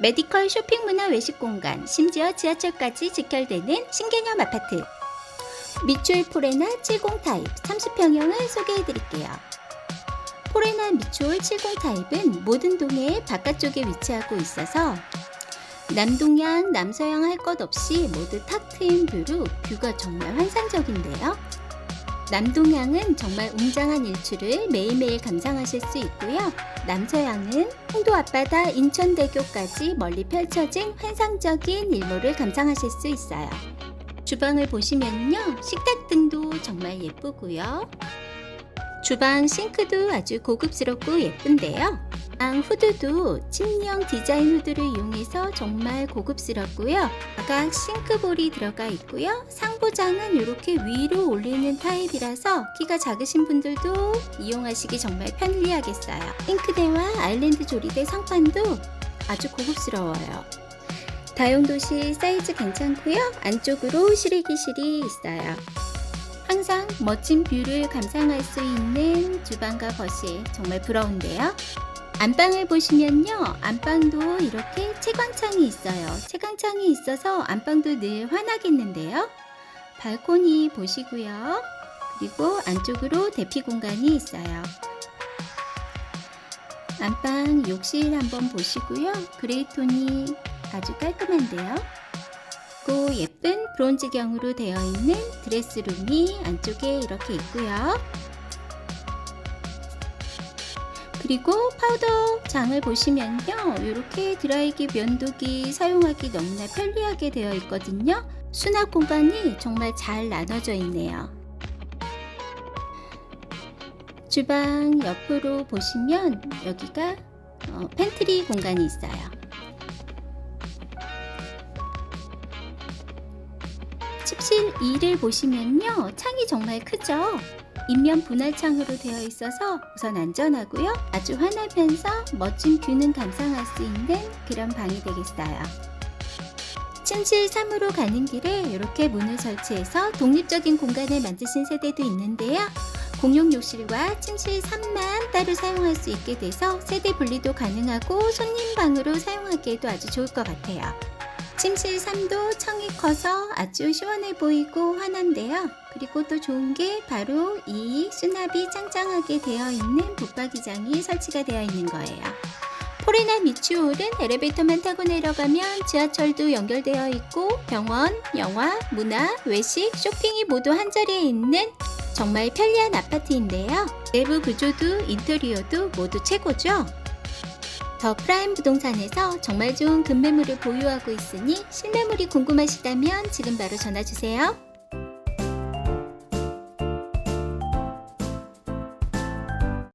메디컬 쇼핑 문화 외식 공간, 심지어 지하철까지 직결되는 신개념 아파트. 미추홀 포레나 70 타입 30평형을 소개해 드릴게요. 포레나 미추홀 70 타입은 모든 동의 바깥쪽에 위치하고 있어서 남동향, 남서향 할것 없이 모두 탁 트인 뷰로 뷰가 정말 환상적인데요. 남동향은 정말 웅장한 일출을 매일매일 감상하실 수 있고요. 남서향은 홍도 앞바다 인천대교까지 멀리 펼쳐진 환상적인 일몰을 감상하실 수 있어요. 주방을 보시면요. 식탁 등도 정말 예쁘고요. 주방 싱크도 아주 고급스럽고 예쁜데요. 방 후드도 침리형 디자인 후드를 이용해서 정말 고급스럽고요. 바각 싱크볼이 들어가 있고요. 상부장은 이렇게 위로 올리는 타입이라서 키가 작으신 분들도 이용하시기 정말 편리하겠어요. 싱크대와 아일랜드 조리대 상판도 아주 고급스러워요. 다용도실 사이즈 괜찮고요. 안쪽으로 실외기실이 있어요. 항상 멋진 뷰를 감상할 수 있는 주방과 거실 정말 부러운데요. 안방을 보시면요. 안방도 이렇게 채광창이 있어요. 채광창이 있어서 안방도 늘 환하겠는데요. 발코니 보시고요. 그리고 안쪽으로 대피 공간이 있어요. 안방 욕실 한번 보시고요. 그레이 톤이 아주 깔끔한데요. 고 예쁜 브론즈경으로 되어 있는 드레스룸이 안쪽에 이렇게 있고요. 그리고 파우더 장을 보시면요. 이렇게 드라이기 면도기 사용하기 너무나 편리하게 되어 있거든요. 수납 공간이 정말 잘 나눠져 있네요. 주방 옆으로 보시면 여기가 어, 팬트리 공간이 있어요. 칩실 2를 보시면요. 창이 정말 크죠? 인면 분할 창으로 되어 있어서 우선 안전하고요. 아주 환하면서 멋진 뷰는 감상할 수 있는 그런 방이 되겠어요. 침실 3으로 가는 길에 이렇게 문을 설치해서 독립적인 공간을 만드신 세대도 있는데요. 공용 욕실과 침실 3만 따로 사용할 수 있게 돼서 세대 분리도 가능하고 손님 방으로 사용하기에도 아주 좋을 것 같아요. 침실 3도 청이 커서 아주 시원해 보이고 환한데요. 그리고 또 좋은 게 바로 이 수납이 짱짱하게 되어 있는 붙박이장이 설치가 되어 있는 거예요. 포레나 미추홀은 엘리베이터만 타고 내려가면 지하철도 연결되어 있고 병원, 영화, 문화, 외식, 쇼핑이 모두 한자리에 있는 정말 편리한 아파트인데요. 내부 구조도 인테리어도 모두 최고죠. 더 프라임 부동산에서 정말 좋은 급매물을 보유하고 있으니 실매물이 궁금하시다면 지금 바로 전화 주세요.